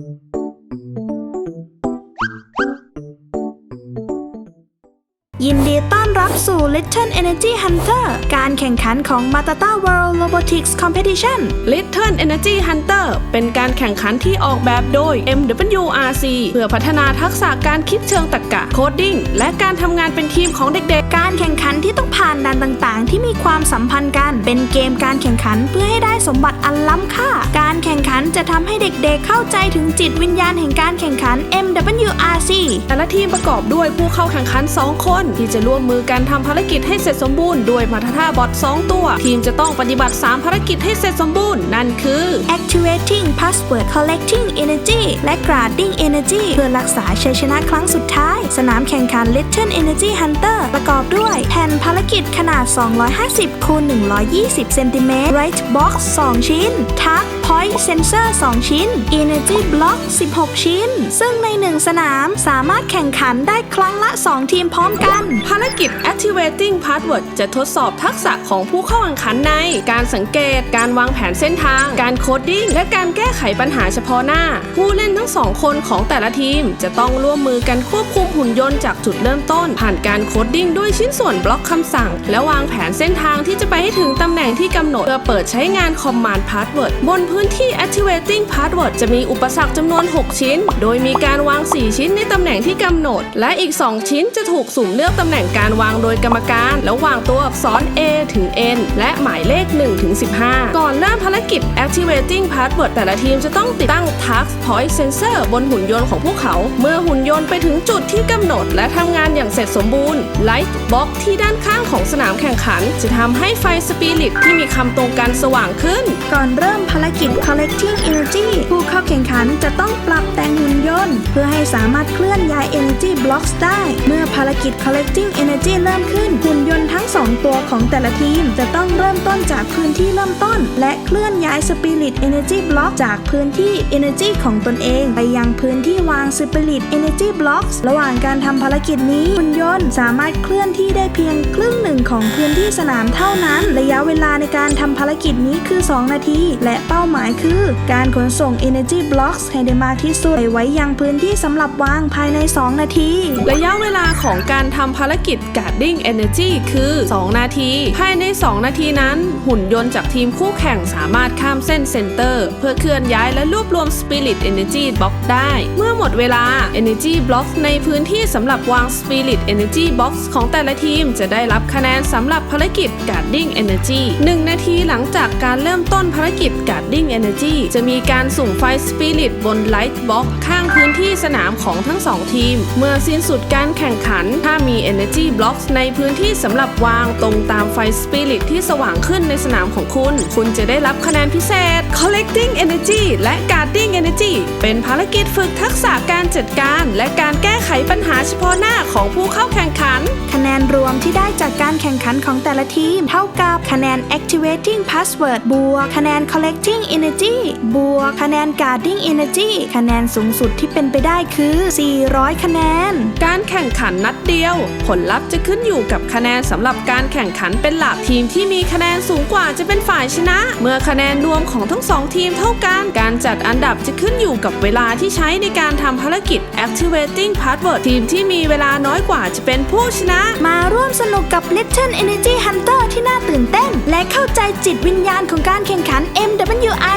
ินดีต้อนรับสู่ Little Energy Hunter การแข่งขันของ Matata World Robotics Competition Little Energy Hunter เป็นการแข่งขันที่ออกแบบโดย MWRC เพื่อพัฒนาทักษะการคิดเชิงตรรกะ โคดดิ้ง และการทำงานเป็นทีมของเด็กการแข่งขันที่ต้องผ่านด่านต่าง ๆ ที่มีความสัมพันธ์กัน เป็นเกมการแข่งขันเพื่อให้ได้สมบัติอันล้ำค่า การแข่งขันจะทำให้เด็กๆ เข้าใจถึงจิตวิญญาณแห่งการแข่งขัน MWRC แต่ละทีมประกอบด้วยผู้เข้าแข่งขัน 2 คน ที่จะร่วมมือกันทำภารกิจให้เสร็จสมบูรณ์ด้วยมาทาบอท2ตัว ทีมจะต้องปฏิบัติ 3 ภารกิจให้เสร็จสมบูรณ์ นั่นคือ Activating Password Collecting Energy และ Guarding Energy เพื่อรักษาชัยชนะครั้งสุดท้าย สนามแข่งขัน Little Energy Hunter ประกอบด้วย แผ่นภารกิจขนาด250คูณ120เซนติเมตร Right Box 2 ชิ้น ทัก Point Sensor 2 ชิ้น Energy Block 16 ชิ้น ซึ่งใน 1 สนามสามารถแข่งขันได้ครั้งละ 2 ทีมพร้อมกัน ภารกิจ Activating Password จะทดสอบทักษะของผู้เข้าแข่งขันใน การสังเกต การวางแผนเส้นทาง การโคดดิ้ง และการแก้ไขปัญหาเฉพาะหน้า ผู้เล่นทั้งสองคนของแต่ละทีม จะต้องร่วมมือกันควบคุมหุ่นยนต์จากจุดเริ่มต้น ผ่านการโคดดิ้งด้วยชิ้นส่วนบล็อกคำสั่ง และวางแผนเส้นทางที่จะไปให้ถึงตำแหน่งที่กำหนดเพื่อเปิดใช้งาน Command Password บนพื้นื้นที่ Activating Password จะมีอุปสรรคจำนวน 6 ชิ้น โดยมีการวาง 4 ชิ้นในตำแหน่งที่กำหนด และอีก 2 ชิ้นจะถูกสุ่มเลือกตำแหน่งการวางโดยกรรมการ แล้ววางตัวอักษร A ถึง N และหมายเลข1ถึง15 ก่อนเริ่มภารกิจ Activating Password แต่ละทีมจะต้องติดตั้ง Task Point Sensor บนหุ่นยนต์ของพวกเขา เมื่อหุ่นยนต์ไปถึงจุดที่กำหนด และทำงานอย่างเสร็จสมบูรณ์ Light Box ที่ด้านข้างของสนามแข่งขัน จะทำให้ไฟสปิริตที่มีคำตรงกันสว่างขึ้น ก่อนเริ่มภารกิจ Collecting Energy ผู้เข้าแข่งขันจะต้องปรับแต่งหุ่นยนต์ เพื่อให้สามารถเคลื่อนย้าย Energy Blocks ได้ เมื่อภารกิจ Collecting Energy เริ่มขึ้น หุ่นยนต์ทั้ง 2 ตัวของแต่ละทีม จะต้องเริ่มต้นจากพื้นที่เริ่มต้น และเคลื่อนย้าย Spirit Energy Block จากพื้นที่ Energy ของตนเอง ไปยังพื้นที่วาง Spirit Energy Blocks ระหว่างการทำภารกิจนี้หุ่นยนต์สามารถเคลื่อนที่ได้เพียงครึ่งหนึ่งของพื้นที่สนามเท่านั้น ระยะเวลาในการทำภารกิจนี้คือ 2 นาที และเป้าหมายคือ การขนส่ง Energy Blocks ให้ได้มากที่สุดไไว้ยังพื้นที่สำหรับวางภายใน 2 นาที ระยะเวลาของการทำภารกิจ Guarding Energy คือ 2 นาที ภายใน 2 นาทีนั้น หุ่นยนต์จากทีมคู่แข่งสามารถข้ามเส้นเซนเตอร์ เพื่อเคลื่อนย้ายและรวบรวม Spirit Energy Box ได้ เมื่อหมดเวลา Energy Box ในพื้นที่สำหรับวาง Spirit Energy Box ของแต่ละทีมจะได้รับคะแนนสำหรับภารกิจ Guarding Energy 1 นาทีหลังจากการเริ่มต้นภารกิจ Guarding Energy จะมีการสุ่มไฟ Spirit บน Light Box ข้างพื้นที่สนามของทั้งสองทีม เมื่อสิ้นสุดการแข่งขัน ถ้ามี Energy Blocks ในพื้นที่สำหรับวางตรงตามไฟ Spirit ที่สว่างขึ้นในสนามของคุณ คุณจะได้รับคะแนนพิเศษ Collecting Energy และ Guarding Energy เป็นภารกิจฝึกทักษะการจัดการ และการแก้ไขปัญหาเฉพาะหน้าของผู้เข้าแข่งขัน คะแนนรวมที่ได้จากการแข่งขันของแต่ละทีม เท่ากับคะแนน activating password บวกคะแนน collecting energy บวกคะแนน guarding energy คะแนนสูงสุดที่เป็นไปได้คือ 400 คะแนน การแข่งขันนัดเดียว ผลลัพธ์จะขึ้นอยู่กับคะแนนสำหรับการแข่งขันเป็นหลักทีมที่มีคะแนนสูงกว่าจะเป็นฝ่ายชนะ เมื่อคะแนนรวมของทั้งสองทีมเท่ากัน การจัดอันดับจะขึ้นอยู่กับเวลาที่ใช้ในการทำภารกิจ activating password ทีมที่มีเวลาน้อยกว่าจะเป็นผู้ชนะ มาร่วมสนุกกับ Little Energy Hunter ที่น่าตื่นเต้น และเข้าใจจิตวิญญาณของการแข่งขัน MWRC